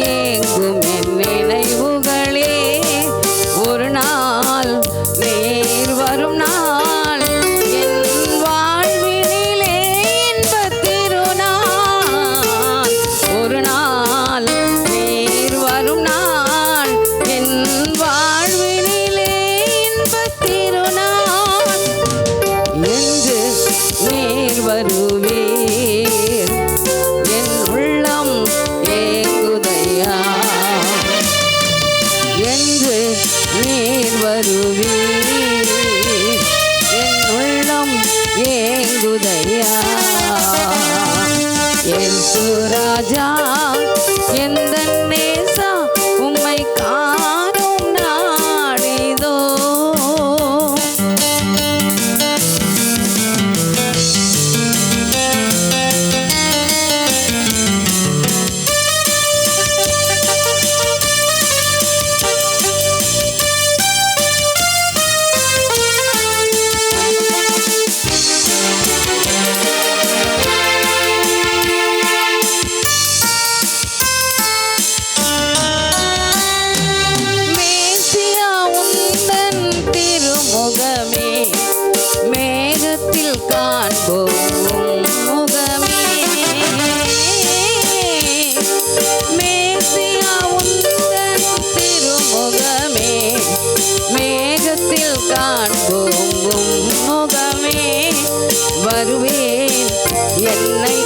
எங்கும் என் நினைவுகளே. ஒரு நாள் நேர் வரும் நாள். என் வாழ்வினிலே இன்பத்திருநாள் ஒரு நாள் நேர் வரும் நாள். என் வாழ்வினிலே இன்பத்திருநாள் என்று நேர் வருவே. வருவேன். என்னை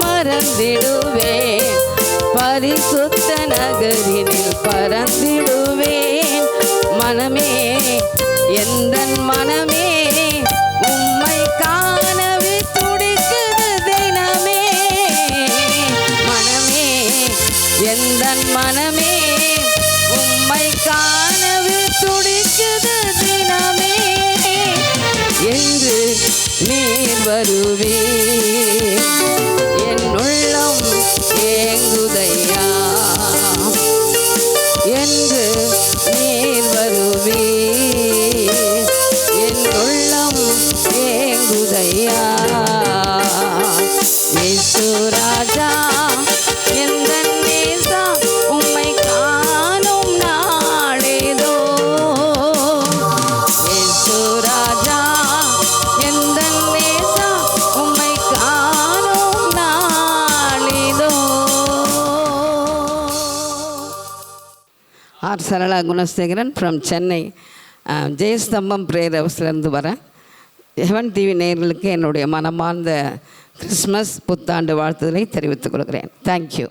பறந்திடுவேன் பரிசுத்த நகரினில் பறந்திடுவேன். மனமே எந்த மனமே உம்மை காணவே துடிக்குது தினமே. மனமே எந்த மனமே உம்மை காணவே துடிக்குது தினமே. என்று நீ வருவே? என் உள்ளம் ஏங்குதையா? என்று நீர் வருவே? சரளா குணசேகரன் ஃப்ரம் சென்னை. ஜெயஸ்தம்பம் பிரேயர் ஹவுஸ்லேருந்து வரேன். ஹெவன் டிவி நேர்களுக்கு என்னுடைய மனமார்ந்த கிறிஸ்மஸ் புத்தாண்டு வாழ்த்துதலை தெரிவித்துக் கொள்கிறேன். தேங்க்யூ